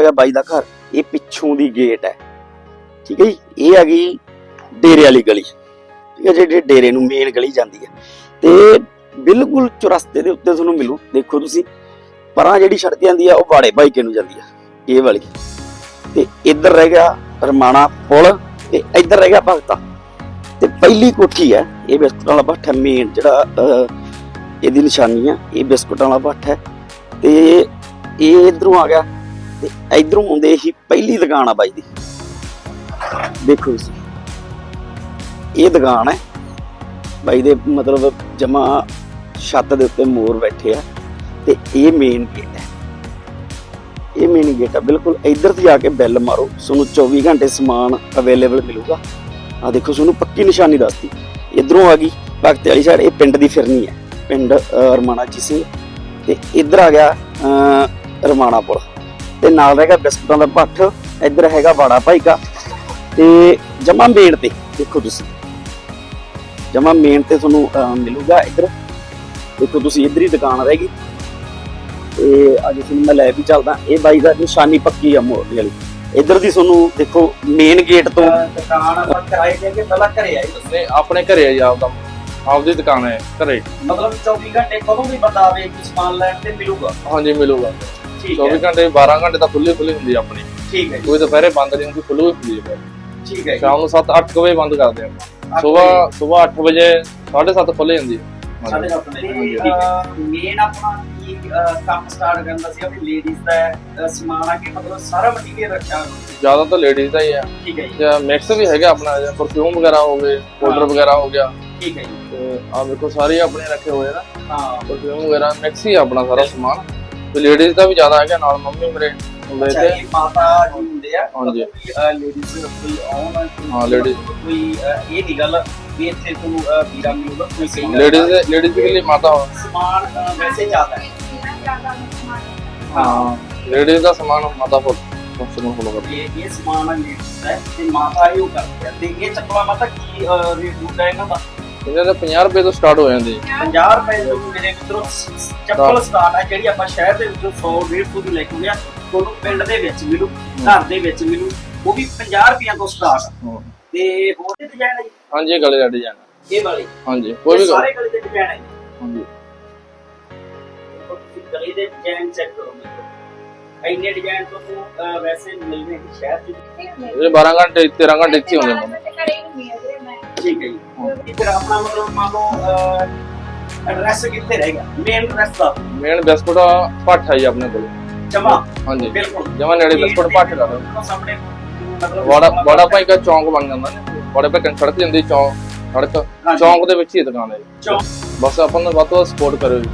ਹੈਗਾ ਬਾਈ ਦਾ ਘਰ, ਇਹ ਪਿੱਛੋਂ ਦੀ ਗੇਟ ਹੈ। ਠੀਕ ਹੈ ਜੀ? ਇਹ ਹੈਗੀ ਡੇਰੇ ਵਾਲੀ ਗਲੀ। ਠੀਕ ਹੈ, ਜਿਹੜੀ ਡੇਰੇ ਨੂੰ ਮੇਨ ਗਲੀ ਜਾਂਦੀ ਹੈ। ਤੇ ਬਿਲਕੁਲ ਚੁਰਸਤੇ ਦੇ ਉੱਤੇ ਤੁਹਾਨੂੰ ਮਿਲੂ। ਦੇਖੋ ਤੁਸੀਂ, ਪਰਾਂ ਜਿਹੜੀ ਸੜਕ ਜਾਂਦੀ ਆ, ਉਹ ਵਾੜੇ ਭਾਈਕੇ ਨੂੰ ਜਾਂਦੀ ਆ? ਇਹ ਵਾਲੀ। ਤੇ ਇੱਧਰ ਰਹਿ ਗਿਆ ਰਮਾਣਾ ਪੁਲ, ਤੇ ਇੱਧਰ ਰਹਿ ਗਿਆ ਭਗਤਾ। ਤੇ ਪਹਿਲੀ ਕੋਠੀ ਹੈ, ਇਹ ਬਿਸਕੁਟਾਂ ਵਾਲਾ ਭੱਠ ਹੈ ਮੇਨ ਜਿਹੜਾ ਇਹਦੀ ਨਿਸ਼ਾਨੀ ਆ, ਇਹ ਬਿਸਕੁਟਾਂ ਵਾਲਾ ਭੱਠ ਹੈ। ਤੇ ਇਹ ਇਧਰੋਂ ਆ ਗਿਆ। ਤੇ ਇਧਰੋਂ ਆਉਂਦੇ ਹੀ ਪਹਿਲੀ ਦੁਕਾਨ ਆ ਬਾਈ ਦੀ। ਦੇਖੋ ਤੁਸੀਂ। ਇਹ ਦੁਕਾਨ ਹੈ। ਬਾਈ ਦੇ ਮਤਲਬ ਜਮਾ ਛੱਤ ਦੇ ਉੱਤੇ ਮੋਰ ਬੈਠੇ ਆ। ਤੇ ਇਹ ਮੇਨ ਗੇਟ ਹੈ। ਇਹ ਮੇਨ ਗੇਟ ਆ। ਬਿਲਕੁਲ ਇੱਧਰ ਤੇ ਜਾ ਕੇ ਬੈਲ ਮਾਰੋ। ਤੁਹਾਨੂੰ 24 ਘੰਟੇ ਸਮਾਨ ਅਵੇਲੇਬਲ ਮਿਲੂਗਾ। ਆ ਦੇਖੋ, ਤੁਹਾਨੂੰ ਪੱਕੀ ਨਿਸ਼ਾਨੀ ਦੱਸਦੀ ਇਧਰੋਂ ਆ ਗਈ। ਭਗਤ ਵਾਲੀ ਸਾਈਡ ਇਹ ਪਿੰਡ ਦੀ ਫਿਰਨੀ ਹੈ। ਪਿੰਡ ਰਮਾਣਾ ਜੀ ਸਿੰਘ। ਤੇ ਇੱਧਰ ਆ ਗਿਆ ਰਮਾਣਾ ਪੁਲ। ਤੇ ਨਾਲ ਰਹਿ ਗਿਆ ਬਿਸਕੁਟਾਂ ਦਾ ਭੱਠ ਇੱਧਰ ਹੈਗਾ ਵਾੜਾ ਭਾਈ ਕਾ ਤੇ ਜਮਾ ਮੇਨ ਤੇ ਦੇਖੋ ਤੁਸੀਂ। ਜਮਾ ਮੇਨ ਤੇ ਤੁਹਾਨੂੰ ਮਿਲੂਗਾ ਇੱਧਰ। ਦੇਖੋ ਤੁਸੀਂ ਇੱਧਰ ਹੀ ਦੁਕਾਨ ਰਹੇਗੀ ਤੇ ਅੱਜ ਤੁਹਾਨੂੰ ਮੈਂ ਲੈ ਵੀ ਚੱਲਦਾ। ਇਹ ਬਾਈ ਦਾ ਨਿਸ਼ਾਨੀ ਪੱਕੀ ਆ ਮੋੜ ਵਾਲੀ। ਇੱਧਰ ਦੀ ਤੁਹਾਨੂੰ ਦੇਖੋ ਮੇਨ ਗੇਟ ਤੋਂ ਦੁਕਾਨ ਆਪਾਂ ਕਿਰਾਏ ਦੇ ਕੇ ਪਹਿਲਾਂ ਘਰੇ ਆਈ ਤੁਸੀਂ ਨੇ ਆਪਣੇ ਘਰੇ ਆ ਜੀ ਆਪਦਾ ਆਪਦੀ ਦੁਕਾਨ ਹੈ ਘਰੇ। ਮਤਲਬ 24 ਘੰਟੇ ਕਦੋਂ ਵੀ ਬੰਦਾ ਆਵੇ ਸਮਾਨ ਲੈਣ ਤੇ ਮਿਲੂਗਾ। ਹਾਂਜੀ ਮਿਲੂਗਾ। ਠੀਕ 24 ਹੈ। ਘੰਟੇ 12 ਘੰਟੇ ਤਾਂ ਖੁੱਲੀ ਖੁੱਲੀ ਹੁੰਦੀ ਆ ਆਪਣੀ। ਠੀਕ ਹੈ ਜੀ। ਕੋਈ ਦੁਪਹਿਰੇ ਬੰਦ ਨਹੀਂ ਹੁੰਦੀ ਖੁੱਲੀ ਹੁੰਦੀ ਹੈ ਠੀਕ ਹੈ ਜੀ। ਸ਼ਾਮ ਨੂੰ 7-8 ਵਜੇ ਬੰਦ ਕਰਦੇ ਆ ਅੱਠ ਸਵੇਰ ਸਵੇਰ 8 ਵਜੇ 7:30 ਖੁੱਲੇ ਜਾਂਦੀ ਹੈ ਸਾਡੇ ਆਪਣੇ ਮੇਨ ਆਪਣਾ ਕੀ ਅਹ, ਕੰਮ ਸਟਾਰਟ ਕਰਨ ਦਾ ਸੀ ਆਪਣੀ ਲੇਡੀਜ਼ ਦਾ ਅਹ, ਸਮਾਨ ਆ ਕੇ ਮਤਲਬ ਸਾਰਾ ਮਟੀਰੀਅਲ ਰੱਖਿਆ ਹੋਇਆ। ਜ਼ਿਆਦਾ ਤਾਂ ਲੇਡੀਜ਼ ਦਾ ਹੀ ਆ। ਠੀਕ ਹੈ ਜੀ। ਜਾਂ ਮਿਕਸ ਵੀ ਹੈਗਾ ਆਪਣਾ ਜਿਵੇਂ ਪਰਫਿਊਮ ਵਗੈਰਾ ਹੋ ਗਏ ਪਾਊਡਰ ਵਗੈਰਾ ਹੋ ਗਿਆ। ਠੀਕ ਹੈ ਜੀ। ਤੇ ਆ ਦੇਖੋ ਸਾਰੇ ਆਪਣੇ ਰੱਖੇ ਹੋਏ ਆ ਨਾ। ਹਾਂ। ਪਰਫਿਊਮ ਵਗੈਰਾ ਮਿਕਸ ਹੀ ਆ ਆਪਣਾ ਸਾਰਾ ਸਮਾਨ। ਤੇ ਲੇਡੀਜ਼ ਦਾ ਵੀ ਜ਼ਿਆਦਾ ਹੈਗਾ ਨਾਲ ਮੰਮੀ ਮੇਰੇ ਹੁੰਦੇ ਅੱਛਾ ਤੇ। ਇਹ ਮਾਤਾ ਜੀ ਹੁੰਦੇ ਆ ਹਾਂਜੀ। ਲੇਡੀਜ਼ ਕੋਈ ਆਉਣ ਕੋਈ- ਹਾਂ, ladies। ਕੋਈ ਅਹ, ਇਹ ਨਹੀਂ ਗੱਲ ਵੀ ਇੱਥੇ ਤੁਹਾਨੂੰ ਅਹ, ਵੀਰਾ ਮਿਲੂਗਾ ਕੋਈ ਸਹੀ ਗੱਲ ਲੇਡੀਜ਼ ਲੇਡੀਜ਼ ਦੇ ਲਈ ਮਾਤਾ ਸਮਾਨ ਅਹ, ਵੈਸੇ ਜ਼ਿਆਦਾ ਹੈ। ਹਾਂ। ਲੇਡੀਜ਼ ਦਾ ਸਮਾਨ ਮਾਤਾ ਫੁੱਲ ਫੰਕਸ਼ਨ ਫੋਲੋ ਕਰਦੀ। ਇਹ ਇਹ ਸਮਾਨ ਲੇਡੀਜ਼ ਦਾ ਤੇ ਮਾਤਾ ਹੀ ਉਹ ਕਰਦੀ ਆ। ਤੇ ਇਹ ਚੱਪਲਾਂ ਮਾਤਾ ਕੀ ਰੇਟ ਹੁੰਦਾ ਇਹਨਾਂ ਦਾ? ਇਹਨਾਂ ਦੇ 50 ਰੁਪਏ ਤੋਂ ਸਟਾਰਟ ਹੋ ਜਾਂਦੀ 50 ਰੁਪਏ ਦੇ ਮੇਰੇ ਮਿੱਤਰੋ ਚੱਪਲ ਸਟਾਰਟ ਹੈ ਜਿਹੜੀ ਆਪਾਂ ਸ਼ਹਿਰ ਦੇ ਵਿੱਚੋਂ 100 150 ਦੀ ਲੈ ਕੇ ਆਉਂਦੇ ਆ ਤੁਹਾਨੂੰ ਪਿੰਡ ਦੇ ਵਿੱਚ ਮਿਲੂ ਘਰ ਦੇ ਵਿੱਚ ਮਿਲੂ ਉਹ ਵੀ 50 ਰੁਪਈਆਂ ਤੋਂ ਸਟਾਰਟ ਤੇ ਹੋਰ ਤੇ ਡਿਜ਼ਾਈਨ ਹੈ ਜੀ? ਹਾਂਜੀ ਗਲੇ ਦਾ ਡਿਜ਼ਾਈਨ ਇਹ ਵਾਲੀ। ਹਾਂਜੀ ਕੋਈ ਇਹ ਵੀ ਗੱਲ ਸਾਰੇ ਗਲੇ। ਦੇ ਡਿਜ਼ਾਈਨ ਹੈ। ਹਾਂਜੀ। ਗਲੇ ਦੇ ਡਿਜ਼ਾਈਨ ਚੈੱਕ ਕਰੋ ਇੰਨੇ ਡਿਜ਼ਾਈਨ ਅਹ, ਵੈਸੇ ਮਿਲਦੇ ਨਹੀਂ ਸ਼ਹਿਰ ਚ। ਇਹ 12 ਘੰਟੇ 13 ਘੰਟੇ ਇੱਥੇ ਹੁੰਦੇ ਨੇ। ਠੀਕ ਹੈ ਜੀ। ਤੇ ਫਿਰ ਆਪਣਾ ਮਤਲਬ ਮੰਨ ਲਓ ਐਡਰੈਸ ਕਿੱਥੇ ਰਹੇਗਾ ਮੇਨ ਐਡਰੈਸ ਦਾ ਮੇਨ ਬਿਸਕੁਟ ਜੀ ਆਪਣੇ ਕੋਲ। ਜਮਾ? ਹਾਂਜੀ। ਬਿਲਕੁਲ। ਜਮਾਂ ਨੇੜੇ ਬਿਸਕੁਟ ਭੱਠ ਦਾ ਸਾਹਮਣੇ ਬੜਾ ਬੜਾ ਭਾਈ ਦਾ ਚੌਂਕ ਬਣ ਜਾਂਦਾ ਨੇ। ਬੜੇ ਭਾਈ ਸੜਕ ਜਾਂਦੀ ਚੌਂਕ ਸੜਕ। ਚੌਂਕ ਦੇ ਵਿੱਚ ਹੀ ਦੁਕਾਨ ਹੈ। ਬਸ ਆਪਾਂ ਨੂੰ ਵੱਧ ਤੋਂ ਸਪੋਰਟ ਕਰਿਓ ਜੀ।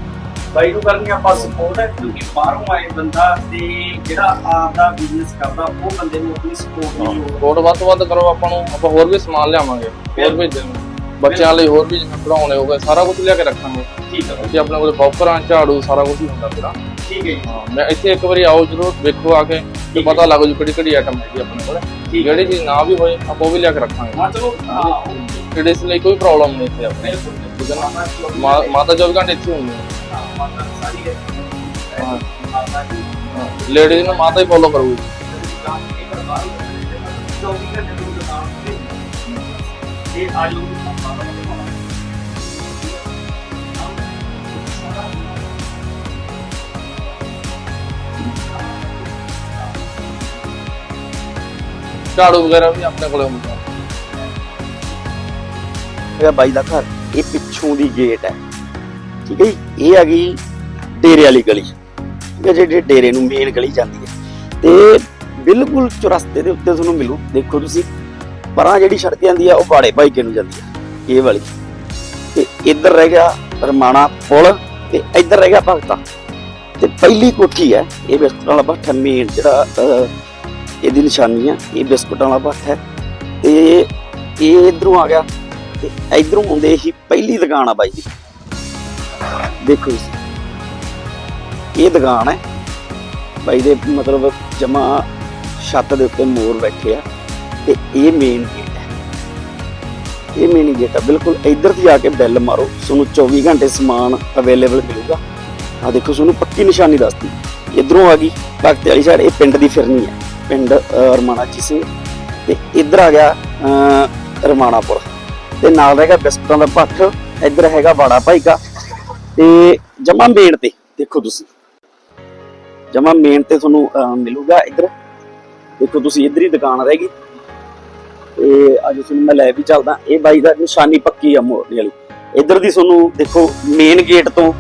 ਬਾਈ ਨੂੰ ਕਰਨੀ ਆਪਾਂ ਸਪੋਰਟ ਹੈ ਕਿਉਂਕਿ ਬਾਹਰੋਂ ਆਏ ਬੰਦਾ ਤੇ ਜਿਹੜਾ ਆਪ ਦਾ ਬਿਜ਼ਨਸ ਕਰਦਾ ਉਹ ਬੰਦੇ ਨੂੰ ਆਪਣੀ ਸਪੋਰਟ ਦੀ ਲੋੜ ਸਪੋਰਟ ਵੱਧ ਤੋਂ ਵੱਧ ਕਰੋ ਆਪਾਂ ਨੂੰ ਆਪਾਂ ਹੋਰ ਵੀ ਸਮਾਨ ਲਿਆਵਾਂਗੇ ਹੋਰ ਵੀ ਦੇਵਾਂਗੇ। ਬੱਚਿਆਂ ਲਈ ਹੋਰ ਵੀ ਜਿਵੇਂ ਖਿਡੌਣੇ ਹੋ ਗਏ ਸਾਰਾ ਕੁਝ ਲਿਆ ਕੇ ਰੱਖਾਂਗੇ। ਠੀਕ ਹੈ। ਇੱਥੇ ਆਪਣੇ ਕੋਲ ਬੌਕਰਾਂ ਝਾੜੂ ਸਾਰਾ ਕੁਝ ਹੁੰਦਾ ਪੂਰਾ। ਠੀਕ ਹੈ ਜੀ। ਹਾਂ ਮੈਂ ਇੱਥੇ ਇੱਕ ਵਾਰੀ ਆਓ ਜਰੂਰ ਵੇਖੋ ਆ ਕੇ ਤੇ ਪਤਾ ਲੱਗ ਜੂ ਕਿਹੜੀ ਕਿਹੜੀ ਆਈਟਮ ਹੈਗੀ ਆਪਣੇ ਕੋਲ। ਜਿਹੜੀ ਚੀਜ਼ ਨਾ ਵੀ ਹੋਏ ਆਪਾਂ ਉਹ ਵੀ ਲਿਆ ਕੇ ਰੱਖਾਂਗੇ। ਹਾਂ ਚਲੋ ਹਾਂ। ਕਿਹੜੇ ਇਸ ਲਈ ਕੋਈ ਪ੍ਰੋਬਲਮ ਨਹੀਂ ਇੱਥੇ ਆਪਣੇ। ਮਾਤਾ 24 ਘੰਟੇ ਇੱਥੇ ਹੁੰਦੀ ਹੈ ਲੇਡੀਜ਼ ਨੂੰ ਮਾਤਾ ਹੀ ਫੋਲੋ ਕਰੂਗੀ। ਇਹ ਆਲੂ ਝਾੜੂ ਵਗੈਰਾ ਵੀ ਆਪਣੇ ਕੋਲੇ ਹੁੰਦਾ ਹੈਗਾ ਬਾਈ ਦਾ ਘਰ। ਇਹ ਪਿੱਛੋਂ ਦੀ ਗੇਟ ਹੈ। ਠੀਕ ਹੈ ਜੀ ਇਹ ਹੈਗੀ ਡੇਰੇ ਵਾਲੀ ਗਲੀ, ਠੀਕ ਹੈ, ਜਿਹੜੀ ਡੇਰੇ ਨੂੰ ਮੇਨ ਗਲੀ ਜਾਂਦੀ ਹੈ। ਤੇ ਬਿਲਕੁਲ ਚੁਰਸਤੇ ਦੇ ਉੱਤੇ ਤੁਹਾਨੂੰ ਮਿਲੂ। ਦੇਖੋ ਤੁਸੀਂ, ਪਰਾਂ ਜਿਹੜੀ ਸੜਕ ਜਾਂਦੀ ਆ ਉਹ ਬਾੜੇ ਭਾਈਕੇ ਨੂੰ ਜਾਂਦੀ ਆ ਇਹ ਵਾਲੀ। ਤੇ ਇੱਧਰ ਰਹਿ ਗਿਆ ਰਮਾਣਾ ਪੁਲ ਤੇ ਇੱਧਰ ਰਹਿ ਗਿਆ ਭਗਤਾ। ਤੇ ਪਹਿਲੀ ਕੋਠੀ ਹੈ, ਇਹ ਬਿਸਕੁਟਾਂ ਵਾਲਾ ਭੱਠ ਹੈ ਮੇਨ ਜਿਹੜਾ ਇਹਦੀ ਨਿਸ਼ਾਨੀ ਆ ਇਹ ਬਿਸਕੁਟਾਂ ਵਾਲਾ ਭੱਠ ਹੈ। ਤੇ ਇਹ ਇਧਰੋਂ ਆ ਗਿਆ, ਤੇ ਇਧਰੋਂ ਆਉਂਦੇ ਹੀ ਪਹਿਲੀ ਦੁਕਾਨ ਆ ਬਾਈ ਦੀ ਦੇਖੋ ਜੀ। ਇਹ ਦੁਕਾਨ ਹੈ। ਬਾਈ ਦੇ ਮਤਲਬ ਜਮਾ ਛੱਤ ਦੇ ਉੱਤੇ ਮੋਰ ਬੈਠੇ ਆ ਤੇ ਇਹ ਮੇਨ ਗੇਟ ਹੈ। ਇਹ ਮੇਨ ਗੇਟ ਆ। ਬਿਲਕੁਲ ਇੱਧਰ ਦੀ ਜਾ ਕੇ ਬੈਲ ਮਾਰੋ। ਤੁਹਾਨੂੰ 24 ਘੰਟੇ ਸਮਾਨ ਅਵੇਲੇਬਲ ਮਿਲੂਗਾ। ਆ ਦੇਖੋ ਤੁਹਾਨੂੰ ਪੱਕੀ ਨਿਸ਼ਾਨੀ ਦੱਸਦੀ ਇਧਰੋਂ ਆ ਗਈ। ਭਗਤੇ ਵਾਲੀ ਸਾਈਡ ਇਹ ਪਿੰਡ ਦੀ ਫਿਰਨੀ ਹੈ। ਪਿੰਡ ਰਮਾਣਾ ਜੀ ਸਿੰਘ। ਤੇ ਇੱਧਰ ਆ ਗਿਆ ਅਹ, ਰਮਾਣਾਪੁਰ। ਤੇ ਨਾਲ ਹੈਗਾ ਬਿਸਕਟਾਂ ਦਾ ਭੱਠ ਇੱਧਰ ਹੈਗਾ ਬਾੜਾ ਭਾਈਕਾ। ਤੇ ਜਮਾ ਮੇਨ ਤੇ ਦੇਖੋ ਤੁਸੀਂ। ਜਮਾ ਮੇਨ ਤੇ ਤੁਹਾਨੂੰ ਅਹ, ਮਿਲੂਗਾ ਇੱਧਰ। ਦੇਖੋ ਤੁਸੀਂ ਇੱਧਰ ਹੀ ਦੁਕਾਨ ਰਹੇਗੀ ਤੇ ਅੱਜ ਤੁਹਾਨੂੰ ਮੈਂ ਲੈ ਵੀ ਚੱਲਦਾ। ਇਹ ਬਾਈ ਦਾ ਨਿਸ਼ਾਨੀ ਪੱਕੀ ਆ ਮੋਰਨੀ ਵਾਲੀ। ਇੱਧਰ ਦੀ ਤੁਹਾਨੂੰ ਦੇਖੋ ਮੇਨ ਗੇਟ ਤੋਂ